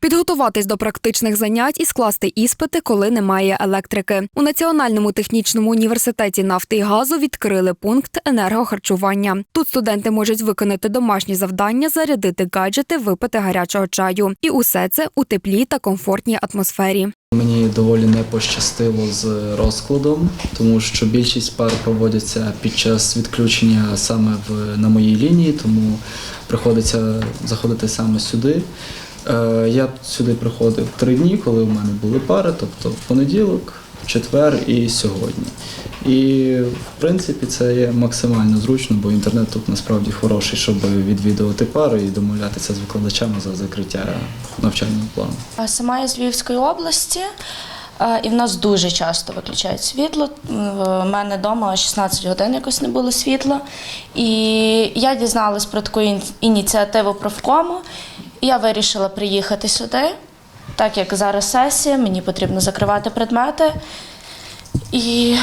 підготуватись до практичних занять і скласти іспити, коли немає електрики. У Національному технічному університеті нафти і газу відкрили пункт енергохарчування. Тут студенти можуть виконати домашні завдання, зарядити гаджети, випити гарячого чаю. І усе це у теплій та комфортній атмосфері. Мені доволі не пощастило з розкладом, тому що більшість пар проводяться під час відключення саме в, на моїй лінії, тому приходиться заходити саме сюди. Е, я сюди приходив три дні, коли у мене були пари, тобто в понеділок, четвер і сьогодні. І в принципі це є максимально зручно, бо інтернет тут насправді хороший, щоб відвідувати пари і домовлятися з викладачами за закриття навчального плану. Сама я з Львівської області, е, і в нас дуже часто виключають світло. В мене вдома 16 годин якось не було світла. І я дізналась про таку ін- ініціативу профкому. Я вирішила приїхати сюди, так як зараз сесія, мені потрібно закривати предмети. І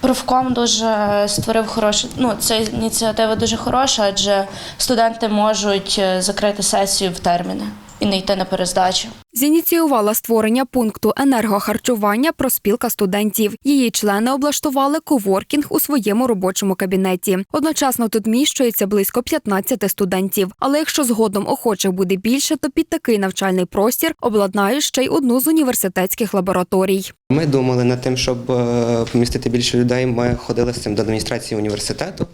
профком дуже створив хорошу. Ну, ця ініціатива дуже хороша, адже студенти можуть е, закрити сесію в терміни і не йти на перездачу. Зініціювала створення пункту енергохарчування проспілка студентів. Її члени облаштували коворкінг у своєму робочому кабінеті. Одночасно тут міщується близько 15 студентів. Але якщо згодом охочих буде більше, то під такий навчальний простір обладнають ще й одну з університетських лабораторій. Ми думали над тим, щоб е, помістити більше людей. Ми ходили з цим до адміністрації університету,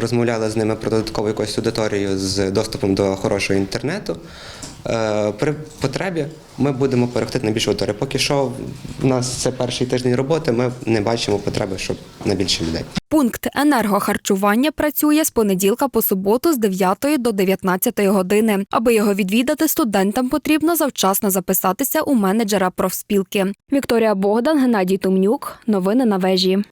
розмовляли з ними про додаткову якусь аудиторію з доступом до хорошого інтернету. Е, При потребі ми будемо переходити на більшу аудиторію. Поки що в нас це перший тиждень роботи. Ми не бачимо потреби, щоб на більше людей. Пункт енергохарчування працює з понеділка по суботу з 9 до 19 години. Аби його відвідати, студентам потрібно завчасно записатися у менеджера профспілки. Вікторія Богдан, Геннадій Тумнюк. Новини на вежі.